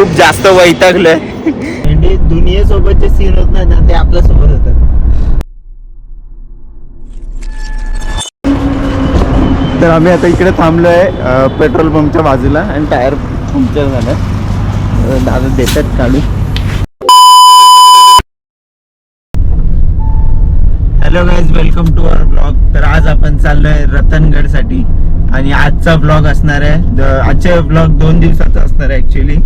खूप जास्त वैतागलोय. म्हणजे दुनियेसोबतचे सीन होत नाही ना ते आपल्यासोबत होतात. तर आम्ही आता इकडे थांबलोय अ, पेट्रोल पंपच्या बाजूला आणि टायर पंक्चर झालं. दादा देतात काढून. Hello guys welcome to our blog तर आज आपण चाललोय रतनगडसाठी आणि आजचा ब्लॉग असणार आहे. आजचे ब्लॉग दोन दिवसाचा असणार आहे ऍक्च्युली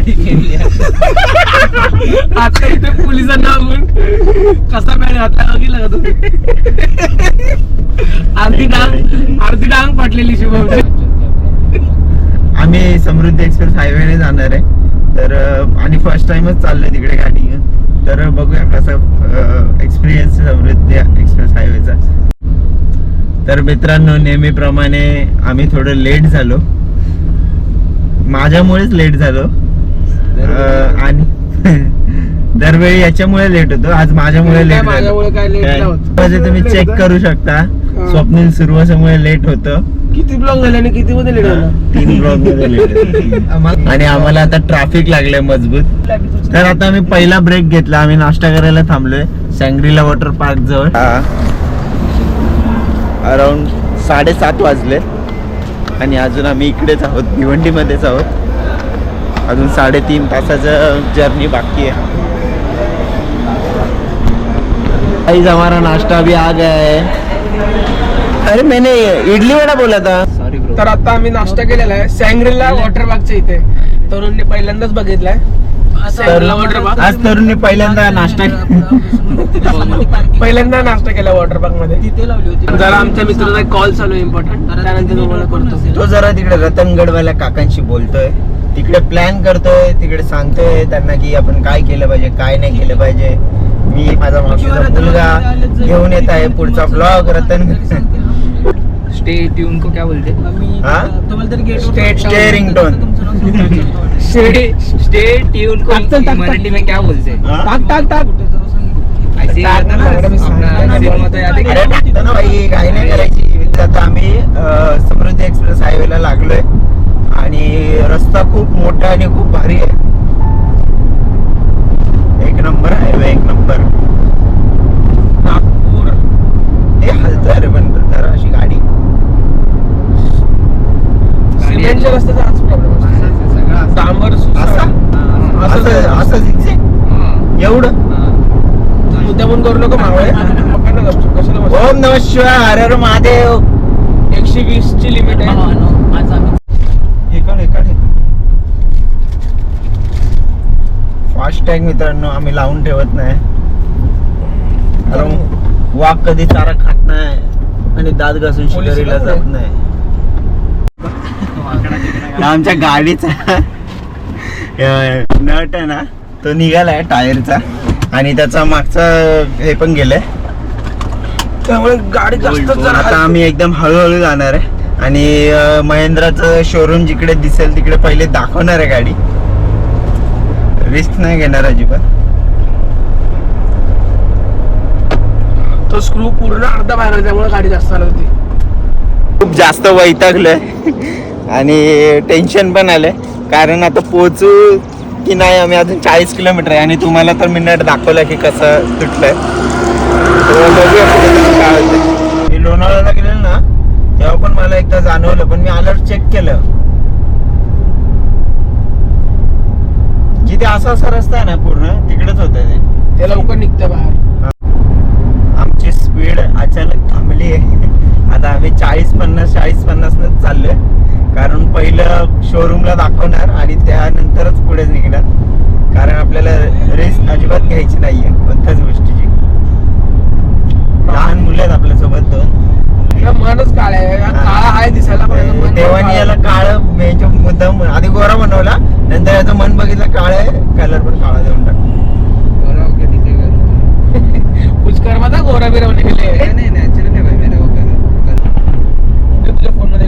गाडी केली आता इथे पोलिसांना आपण कसा मॅच आता गेला का तू अर्धी डांग अर्धी डांग फाटलेली शिवम आम्ही समृद्धी एक्सप्रेस हायवेने जाणार आहे. तर आणि फर्स्ट टाइमच चाललंय तिकडे गाडी तर बघूया कसा एक्सपिरियन्स समृद्धी एक्सप्रेस हायवेचा. तर मित्रांनो नेहमीप्रमाणे आम्ही थोडं लेट झालो. माझ्यामुळेच लेट झालो. आणि दरवेळी याच्यामुळे लेट होतो. आज माझ्यामुळे लेट माझ्यामुळे काय होत. म्हणजे तुम्ही चेक करू शकता. स्वप्नील सुरवासामुळे लेट होतं. किती ब्लॉक झाले आणि किती मध्ये लेट झालं तीन ब्लॉकमध्ये लेट आणि आम्हाला आता ट्रॅफिक लागलंय मजबूत. तर आता आम्ही पहिला ब्रेक घेतला. आम्ही नाश्ता करायला थांबलोय. सँग्रीला वॉटर पार्क जवळ. अराउंड साडेसात वाजले. आणि अजून आम्ही इकडेच आहोत. भिवंडीमध्येच आहोत. अजून साडेतीन तासाचं जर्नी बाकी आहे. गाइस हमारा नाश्ता भी आ गया है। अरे मैंने इडली वडा बोला था। सॉरी तर आता आम्ही नाश्ता केलेला आहे. सँग्रिला वॉटर पार्कच्या इथे. तरुणने पहिल्यांदाच बघितलाय. सँग्रिला वॉटर पार्क आज तरुणने पहिल्यांदा नाश्ता पहिल्यांदा नाश्ता केला वॉटर पार्कमध्ये. तिथे लावली होती जरा आमच्या मित्राचा कॉल चालू इम्पॉर्टंट त्यानंतर तुम्हाला करतो. तो जरा तिकडे रतनगडवाल्या काकांशी बोलतोय. तिकडे प्लॅन करतोय तिकडे सांगतोय त्यांना की आपण काय केलं पाहिजे काय नाही केलं पाहिजे. मी माझा मावशीचा मुलगा घेऊन येत आहे पुढचा ब्लॉग रतन. स्टे ट्यून को क्या बोलते? हा? State stay ringtone stay tune को. मराठी में क्या बोलते? टाक ही ना, अरे? टाकतो भाई काही नाही करायची. आता आम्ही समृद्धी एक्सप्रेस हायवेला लागलोय. आणि रस्ता खूप मोठा आणि खूप भारी आहे. एक नंबर हायवे एक नंबर. नागपूर. हे हलतोय रे पण जरा अशी गाडी. सिमेंटच्या रस्त्याचा हाच प्रॉब्लेम असं. डांबर? हा. एवढं. मुद्दामून करू नको मावळे? ओम नम शिवाय. हर हर महादेव. एकशे वीस ची लिमिट आहे इकड इकड फास्ट टॅग मित्रांनो आम्ही लावून ठेवत नाही. कारण वाघ कधी चारा खात नाही आणि दात घासून शिकारीला जात नाही. आमच्या गाडीचा नट आहे ना तो निघालाय टायरचा आणि त्याचा मागचा हे पण गेलाय. त्यामुळे गाडी जास्त आता आम्ही एकदम हळूहळू जाणार आहे. आणि महिंद्राचं शोरूम जिकडे दिसेल तिकडे पहिले दाखवणार आहे गाडी. रिस्क नाही घेणार अजिबात. तो स्क्रू पूर्ण अर्धा बाहेर त्यामुळे गाडी जास्त चालत होती. खूप जास्त वैतागलोय. आणि टेन्शन पण आलंय. कारण आता पोहोचू की नाही आम्ही अजून चाळीस किलोमीटर आहे. आणि तुम्हाला तर मिनिट दाखवलं की कसं तुटलंय. मी लोणावळ्याला गेलेलो ना तेव्हा पण मला एकदा जाणवलं पण मी अलर्ट चेक केलं. जिथे असा असा रस्ता आहे ना पूर्ण तिकडेच होत ते. ते लवकर निघतं बाहेर. आमची स्पीड अचानक थांबली आहे. आता आम्ही चाळीस पन्नास चाळीस पन्नास न चाललोय. कारण पहिलं शोरूमला दाखवणार आणि त्यानंतरच पुढे निघणार. कारण आपल्याला रिस्क अजिबात घ्यायची नाहीये कोणत्याच गोष्टीची. लहान मुलं आहेत आपल्यासोबत दोन. या मनच काळा आहे. काळा आहे दिसायला पण देवानी याला काळ मुद्दाम आधी गोरा बनवला. नंतर याचं मन बघितलं काळ आहे. कलर पण काळा देऊन मत गोरा बिरवणे नहीं गेले नहीं नेचुरल है मेरा तुझ्या फोनमध्ये.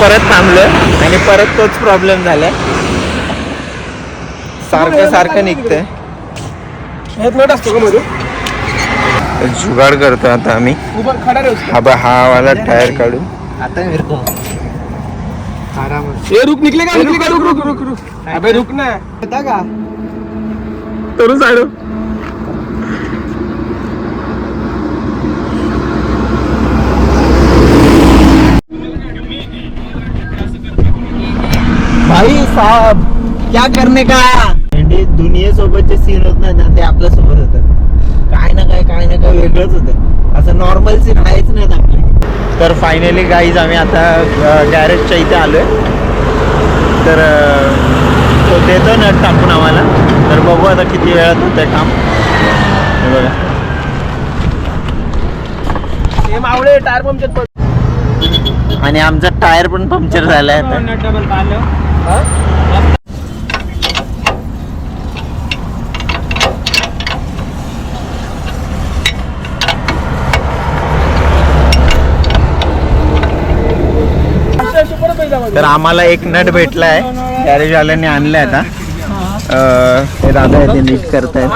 परत थांबलोय आणि परत तोच प्रॉब्लेम झालाय. सारखं सारखं निघतंय. जुगाड करतो आता आम्ही. हा हा वाला टायर काढू आता को? ये रुक निकलेगा निकलेगा रुक रुक रुक रुक. अबे रुक ना. होता का? तरुण साइड भाई साहब क्या करने का? म्हणजे दुनियेसोबत जे सीन होत ना ते आपल्यासोबत होतं काय ना काय काय ना काय वेगळंच होतं. असं नॉर्मल सीन आहेच नाही आपले. तर फायनली गाईज आम्ही आता गॅरेजच्या इथे आलोय. तर तो देतो नट टाकून आम्हाला. तर बघू आता किती वेळात होतंय काम. हे बघा. मावळे टायर पंक्चर आणि आमचा टायर पण पंक्चर झालाय आता. डबल तर आम्हाला एक नट भेटलाय. गॅरेज वाल्याने आणलाय आता. हे दादा येते नीट करतायत.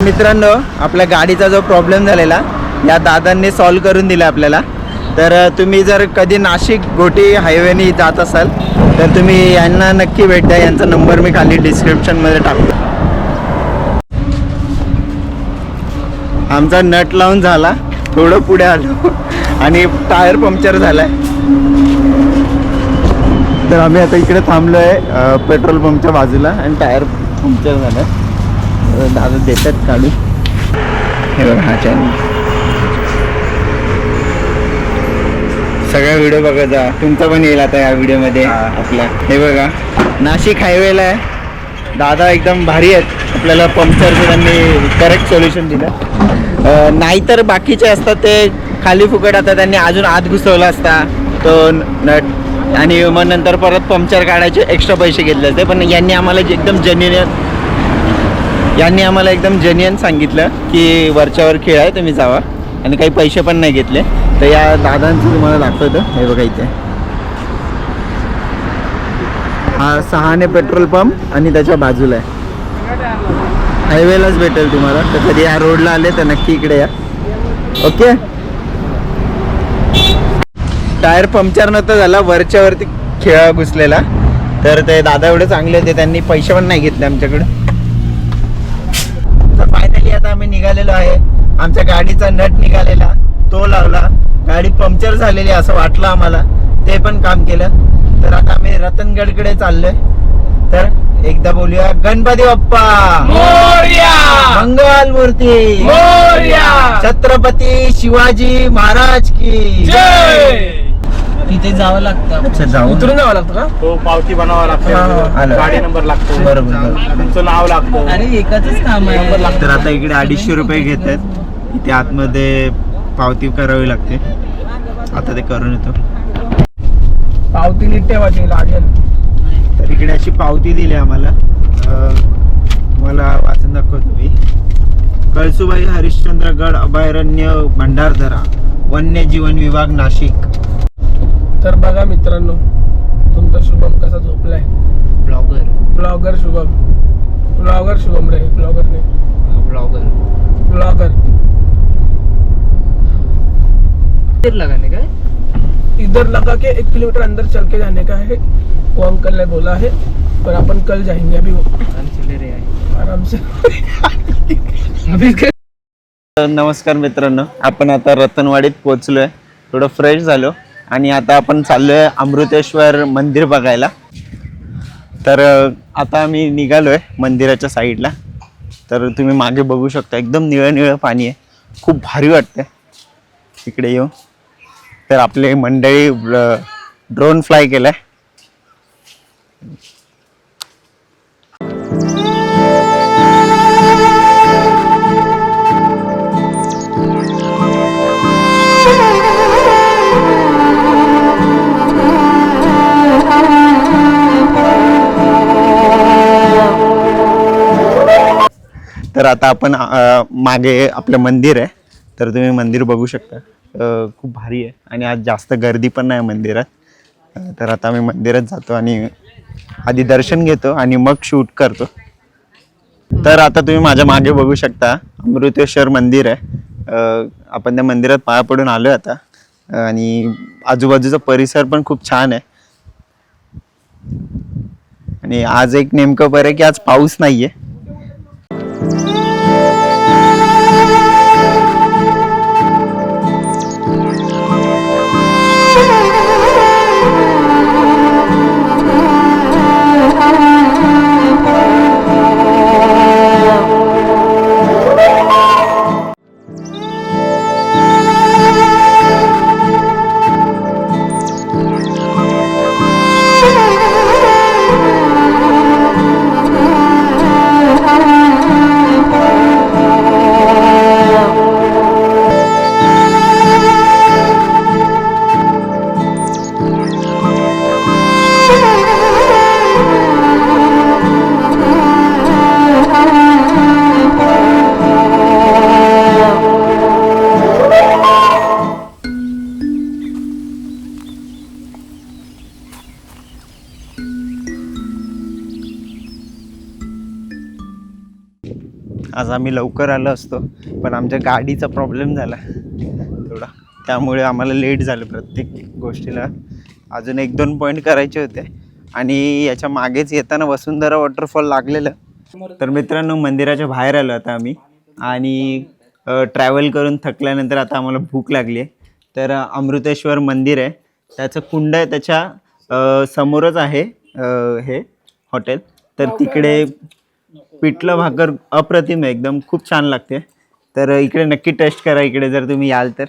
मित्रांनो आपल्या गाडीचा जो प्रॉब्लेम झालेला या दादांनी सॉल्व्ह करून दिला आपल्याला. तर तुम्ही जर कधी नाशिक गोटी हायवेने जात असाल तर तुम्ही यांना नक्की भेट द्या. यांचा नंबर मी खाली डिस्क्रिप्शनमध्ये टाकतो. आमचा नट लावून झाला. थोडं पुढे आलो. आणि टायर पंक्चर झालाय. तर आम्ही आता इकडे थांबलो आहे पेट्रोल पंपच्या बाजूला आणि टायर पंक्चर झालं आहे दादा देतात काढून. हे बघा हा सगळा व्हिडिओ बघत जा. तुमचा पण येईल आता या व्हिडिओमध्ये आपल्या हे. बघा. नाशिक हायवेला आहे. दादा एकदम भारी आहेत. आपल्याला पंक्चरचं त्यांनी करेक्ट सोल्युशन दिलं. नाहीतर बाकीचे असतात ते खाली फुकट आता त्यांनी अजून आत घुसवला असता. तो नट आणि मग नंतर परत पंक्चर काढायचे एक्स्ट्रा पैसे घेतले असते. पण यांनी आम्हाला एकदम जेन्युन यांनी आम्हाला एकदम जेन्युअन सांगितलं की वरच्यावर खेळ आहे तुम्ही जावा. आणि काही पैसे पण नाही घेतले. तर या दादांचं तुम्हाला दाखवतं. हे बघा इथे. हा सहाने पेट्रोल पंप आणि त्याच्या बाजूला आहे. हायवेलाच भेटेल तुम्हाला. तर कधी या रोडला आले तर नक्की इकडे या. ओके? टायर पंक्चर नव्हतं झाला. वरच्या वरती खेळा घुसलेला. तर ते दादा एवढे चांगले होते. त्यांनी पैसे पण नाही घेतले आमच्याकडे. तर फायनली आता आम्ही निघालेलो आहे. आमच्या गाडीचा नट निघालेला तो लावला. गाडी पंक्चर झालेली असं वाटलं आम्हाला. ते पण काम केलं. तर आता आम्ही रतनगडकडे चाललोय. तर एकदा बोलूया गणपती बाप्पा! मोरया! मंगल मूर्ती! मोरया! छत्रपती शिवाजी महाराज की जय! तिथे जावं लागतं जाऊ उतरून जावं लागतं का? तो पावती बनावा लागते. हा, हा. गाडी नंबर लागतो. बरोबर. तुमचं नाव लागतं. अरे एकच काम आहे. तर आता इकडे अडीचशे रुपये घेत आहेत इथे आतमध्ये पावती करावी लागते. आता ते करून येतो. पावती नीट ठेवायची लागेल. तर इकडे अशी पावती दिली आम्हाला. मला वाचून दाखवतो मी कळसुबाई हरिश्चंद्रगड अभयारण्य भंडारदरा वन्यजीवन विभाग नाशिक. तर बघा मित्रांनो तुमचा शुभम कसा झोपलाय? Blogger. Blogger Shubham. Blogger Shubham रे ब्लॉगर नाही ब्लॉगर. ब्लॉगर. लगाने का इधर लगा के एक किलोमीटर अंदर चल के जाने का है। वो अंकल ने बोला है पर अपन कल जाएंगे अभी वो। चले रे आराम से। अभी नमस्कार मित्रांनो आपण आता रतनवाडीत पोहोचलोय. थोडं फ्रेश झालो आणि आता आपण चाललोय अमृतेश्वर मंदिर बघायला. तर आता आम्ही निघालोय मंदिराच्या साईडला. तर तुम्ही मागे बघू शकता एकदम निळं निळं पाणी आहे. खूप भारी वाटतंय. इकडे येऊ. तर आपले मंडळी ड्रोन फ्लाय केलाय. तर आता आपण मागे आपलं मंदिर आहे. तर तुम्ही मंदिर बघू शकता. खूप भारी आहे. आणि आज जास्त गर्दी पण नाही मंदिरात. तर आता आम्ही मंदिरात जातो आणि आधी दर्शन घेतो आणि मग शूट करतो. तर आता तुम्ही माझ्या मागे बघू शकता अमृतेश्वर मंदिर आहे. आपण त्या मंदिरात पाया पडून आलो आता. आणि आजूबाजूचा परिसर पण खूप छान आहे. आणि आज एक नेमकं बरं आहे की आज पाऊस नाही आहे आज आम्ही लवकर आलो असतो पण आमच्या गाडीचा प्रॉब्लेम झाला. थोडा त्यामुळे आम्हाला लेट झालं प्रत्येक गोष्टीला. अजून एक दोन पॉईंट करायचे होते. आणि याच्या मागेच येताना वसुंधरा वॉटरफॉल लागलेलं. तर मित्रांनो मंदिराच्या बाहेर आलो आता आम्ही. आणि ट्रॅव्हल करून थकल्यानंतर आता आम्हाला भूक लागली आहे. तर अमृतेश्वर मंदिर आहे. त्याचं कुंड आहे त्याच्या समोरच आहे हे हॉटेल तर तिकडे पिठलं भाकर अप्रतिम आहे एकदम खूप छान लागते. तर इकडे नक्की टेस्ट करा इकडे जर तुम्ही याल तर.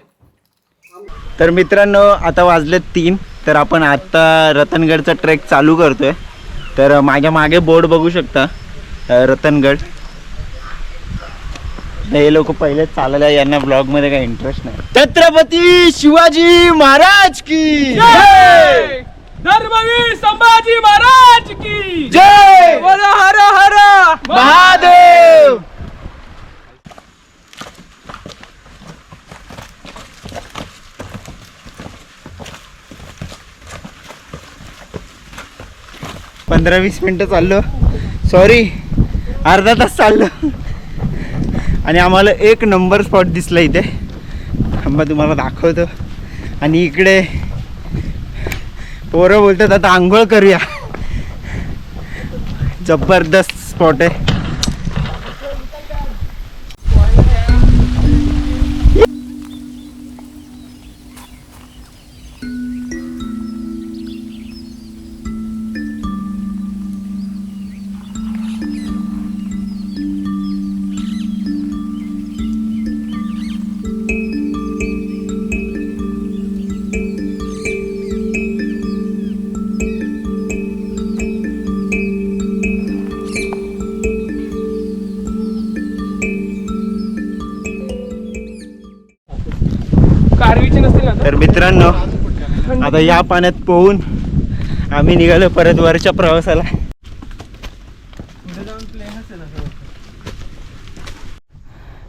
तर मित्रांनो आता वाजलेत तीन तर आपण आत्ता रतनगडचा ट्रेक चालू करतोय. तर माझ्या मागे बोर्ड बघू शकता रतनगड. हे लोक पहिले चालले यांना ब्लॉगमध्ये काही इंटरेस्ट नाही. छत्रपती शिवाजी महाराज की धर्मवीर संभाजी महाराज की जय! बोल हर हर। महादेव! पंधरा वीस मिनटं चाललो. सॉरी अर्धा तास चाललो. आणि आम्हाला एक नंबर स्पॉट दिसला इथे. थांबा तुम्हाला दाखवतो. आणि इकडे पोरं बोलतात आता आंघोळ करूया. जबरदस्त स्पॉट आहे. आता या पाण्यात पोहून आम्ही निघालो परत वरच्या प्रवासाला.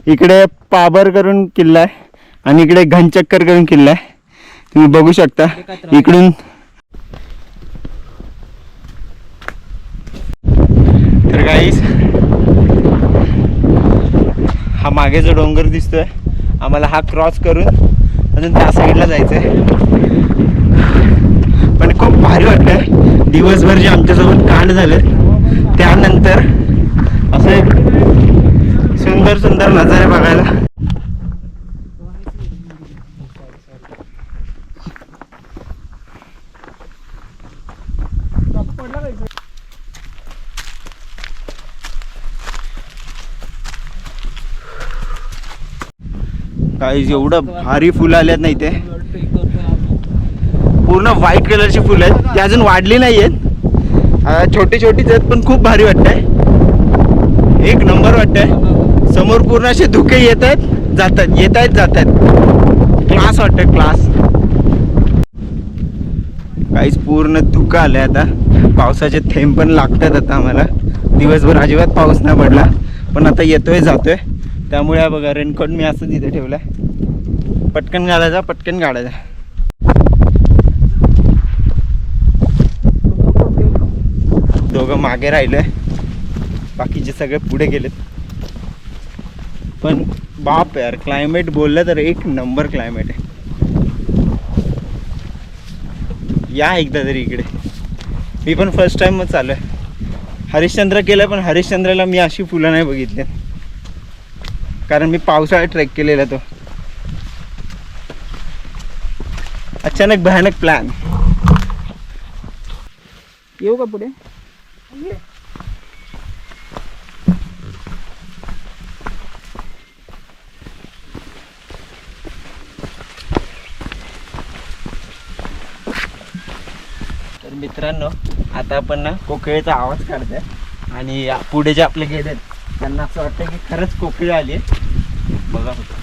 इकडे पाबर करून किल्ला आहे आणि इकडे घनचक्कर करून किल्ला आहे. तुम्ही बघू शकता इकडून. तर काहीच हा मागे जो डोंगर दिसतोय आम्हाला हा क्रॉस करून अजून त्या साईडला जायचं आहे पण खूप भारी वाटलं दिवसभर जे आमच्यासोबत कांड झालं त्यानंतर असे सुंदर सुंदर नजारे बघायला. काही एवढं भारी फुलं आल्यात नाही ते पूर्ण व्हाईट कलरची फुलं आहेत. ती अजून वाढली नाही आहेत छोटी छोटीच आहेत पण खूप भारी वाटतंय. एक नंबर वाटतंय. समोर पूर्ण असे धुके येत आहेत जातात येत आहेत जात आहेत. क्लास वाटतंय क्लास काहीच पूर्ण धुकं आलंय आता. पावसाचे थेंब पण लागतात आता आम्हाला. दिवसभर अजिबात पाऊस नाही पडला. पण आता येतोय जातोय. त्यामुळे बघा रेनकोट मी असं तिथे ठेवलाय. पटकन घालायचा पटकन काढायचा. दोघं मागे राहिलोय. बाकीचे सगळे पुढे गेलेत. पण बाप यार क्लायमेट बोललं तर एक नंबर क्लायमेट आहे. या एकदा तरी इकडे. मी पण फर्स्ट टाइमच चालू आहे हरिश्चंद्र केलं पण हरिश्चंद्रला मी अशी फुलं नाही बघितली. कारण मी पावसाळ्यात ट्रेक केलेला तो. अचानक भयानक प्लॅन येऊ का पुढे? तर मित्रांनो आता आपण ना कोकिळेचा आवाज काढतोय. आणि पुढे जे आपले गेले त्यांना असं वाटतं की खरंच कोकिळ आली बघा होतं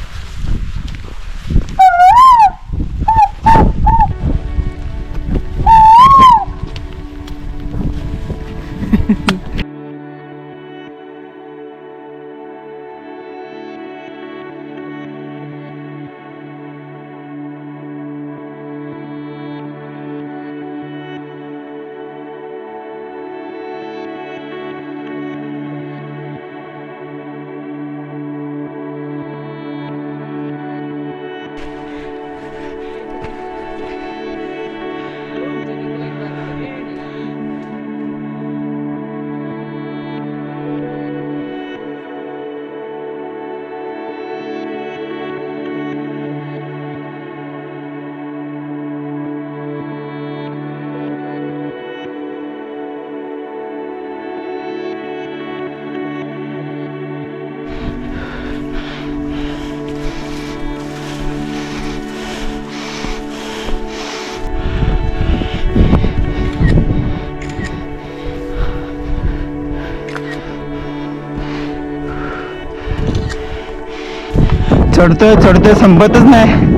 चढतोय चढतोय संपतच नाही.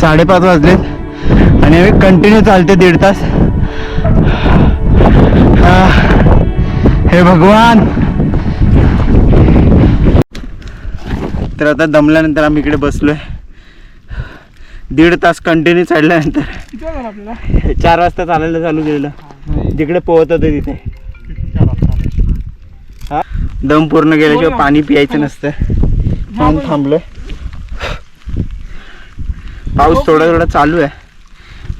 साडेपाच वाजलेत आणि आम्ही कंटिन्यू चालते दीड तास. हे भगवान! तर आता दमल्यानंतर आम्ही इकडे बसलोय. दीड तास कंटिन्यू चढल्यानंतर चार वाजता चालायला चालू केलेलं. जिकडे पोहत होते तिथे हा? दम पूर्ण गेल्याशिवाय पाणी पियायचं नसतं. म्हणून थांबलोय. पाऊस थोडा थोडा चालू आहे.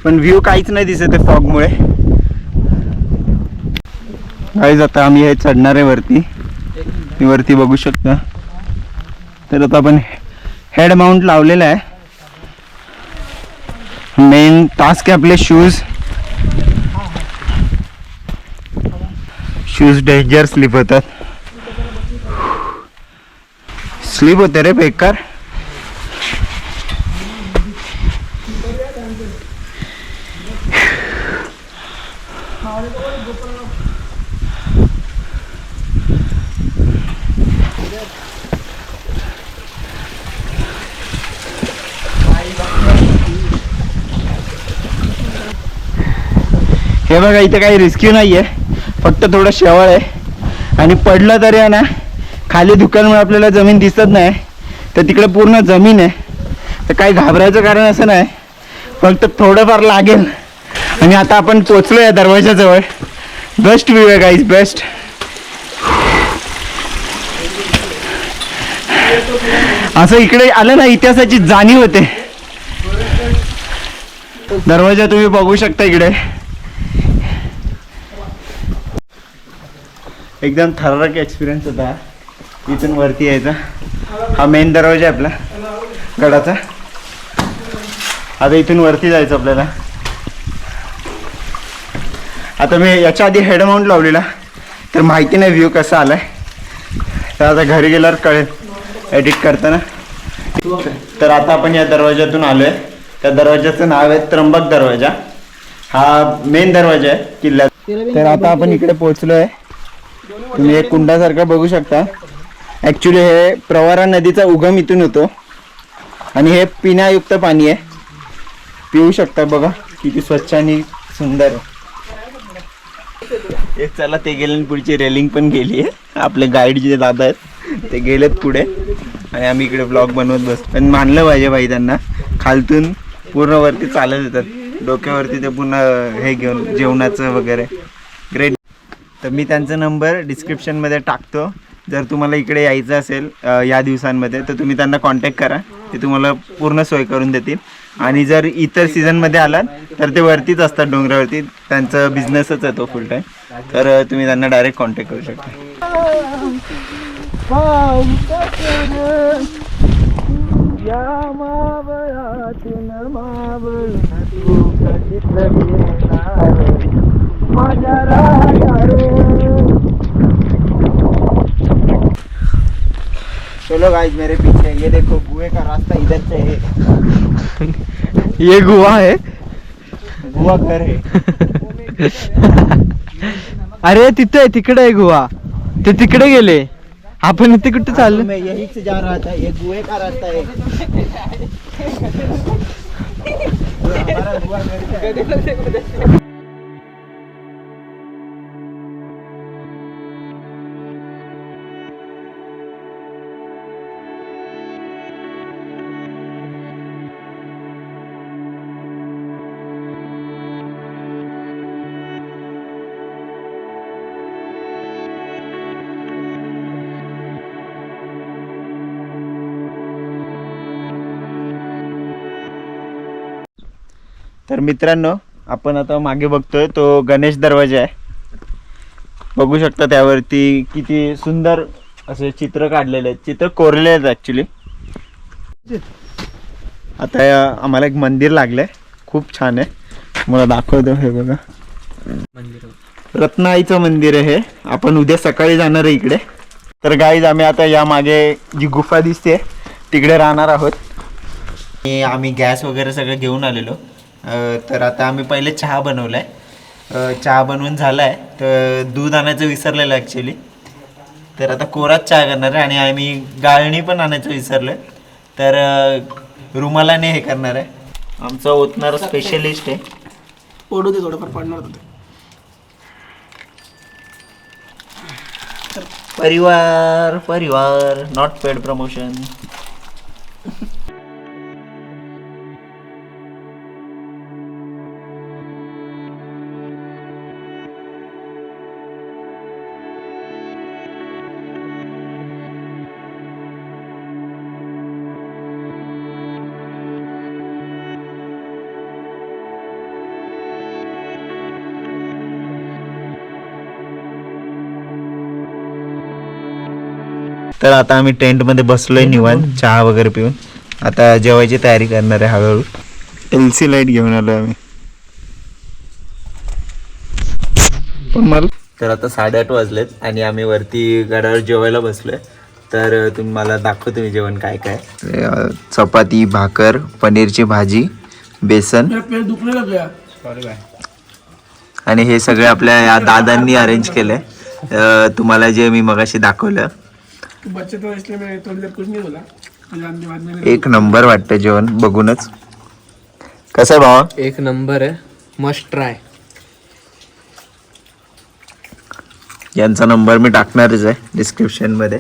पण व्ह्यू काहीच नाही दिसत आहे फॉगमुळे काहीच आता आम्ही हे चढणार आहे वरती. वरती बघू शकता. तर आता आपण हेड माउंट लावलेला आहे. मेन टास्क आहे आपले शूज शूज डेंजर स्लिप होतात. स्लिप होते रे बेकार हे बघा इथे काही रिस्क्यू नाही आहे फक्त थोडं शेवळ आहे. आणि पडलं तरी आहे ना खाली दुकानमुळे आपल्याला जमीन दिसत नाही तर तिकडे पूर्ण जमीन आहे. तर काही घाबरायचं कारण असं नाही फक्त थोडंफार लागेल. आणि आता आपण पोचलो या दरवाजाजवळ बेस्ट व्ह्यू आहे गाईज बेस्ट असं इकडे आलं ना इतिहासाची जाणीव होते. दरवाजा तुम्ही बघू शकता इकडे. एकदम थरारक एक्सपिरियन्स होता. इथून वरती यायचा हा मेन दरवाजा आहे आपला. गडाचा. आता इथून वरती जायचं आपल्याला. आता मी याच्या आधी हेडमाऊंट लावलेला. तर माहिती नाही व्ह्यू कसा आलाय. तर आता घरी गेल्यावर कळेल. एडिट करताना. तर आता आपण या दरवाज्यातून आलोय. त्या दरवाज्याचं नाव आहे त्र्यंबक दरवाजा. हा मेन दरवाजा आहे किल्ल्यात तर आता आपण इकडे पोहोचलोय. तुम्ही एक कुंडासारखं बघू शकता. ॲक्च्युली हे प्रवारा नदीचा उगम इथून होतो. आणि हे पिण्यायुक्त पाणी आहे. पिऊ शकता बघा किती स्वच्छ आणि सुंदर आहे. एक चला ते गेले आणि पुढची रेलिंग पण गेली आहे. आपले गाईड जे दादा आहेत ते गेलेत पुढे. आणि आम्ही इकडे ब्लॉग बनवत बसतो. पण मानलं पाहिजे भाई त्यांना. खालतून पूर्णवरती चालत येतात. डोक्यावरती ते पूर्ण हे घेऊन जेवणाचं वगैरे. ग्रेट तर मी त्यांचा नंबर डिस्क्रिप्शनमध्ये टाकतो. जर तुम्हाला इकडे यायचं असेल या दिवसांमध्ये तर तुम्ही त्यांना कॉन्टॅक्ट करा. ते तुम्हाला पूर्ण सोय करून देतील. आणि जर इतर सीझनमध्ये आलात तर ते वरतीच असतात डोंगरावरती. त्यांचा बिझनेसच आहे तो फुल टाईम तर तुम्ही त्यांना डायरेक्ट कॉन्टॅक्ट करू शकता. चलो गाइस मेरे पीछे ये देखो कुएं का रास्ता इधर से है। ये गुहा है? गुआ घर है। अरे तिथे आहे तिकडे आहे गुहा. ते तिकडे गेले. आपण इथे कुठे चाललो? मैं यहीं से जा रहा था ये कुएं का रास्ता है। हमारा गुआ घर तर मित्रांनो आपण आता मागे बघतोय तो गणेश दरवाजा आहे. बघू शकता त्यावरती किती सुंदर असे चित्र काढलेले आहेत. चित्र कोरले आहेत ॲक्च्युली आता आम्हाला एक मंदिर लागलंय. खूप छान आहे. मला दाखवतो हे बघा. रत्नाईचं मंदिर आहे आपण उद्या सकाळी जाणार आहे इकडे. तर गाईज आम्ही आता या मागे जी गुफा दिसते तिकडे राहणार आहोत. आम्ही गॅस वगैरे सगळं घेऊन आलेलो. तर आता आम्ही पहिले चहा बनवला आहे चहा बनवून झाला आहे तर दूध आणायचं विसरलेलं ॲक्च्युली तर आता कोराच चहा करणार आहे आणि आम्ही गाळणी पण आणायचं विसरलो आहे तर अ, रुमालाने हे करणार आहे. आमचा ओतणारा स्पेशलिस्ट आहे. पडू दे थोडंफार पडणार होतं परिवार परिवार नॉट पेड प्रमोशन तर आता आम्ही टेंटमध्ये बसलोय निवांत चहा वगैरे पिऊन. आता जेवायची तयारी करणार आहे हळूहळू. एल सी लाइट घेऊन आलो आम्ही. मला तर आता साडेआठ वाजलेत आणि आम्ही वरती गडावर जेवायला बसलोय. तर तुम्हाला दाखवतो मी जेवण काय काय. चपाती भाकर पनीरची भाजी बेसन. आणि हे सगळे आपल्या या दादांनी अरेंज केलंय. अं, तुम्हाला जे मी मगाशी दाखवलं बच्चे तो इसलिए मैं थोड़ी देर कुछ नहीं बोला. मुझे आने बाद में एक नंबर वाटतं जेवण बघूनच. कसं आहे भावा? एक नंबर आहे. मस्ट ट्राय यांचा नंबर मी टाकणारच आहे डिस्क्रिप्शनमध्ये.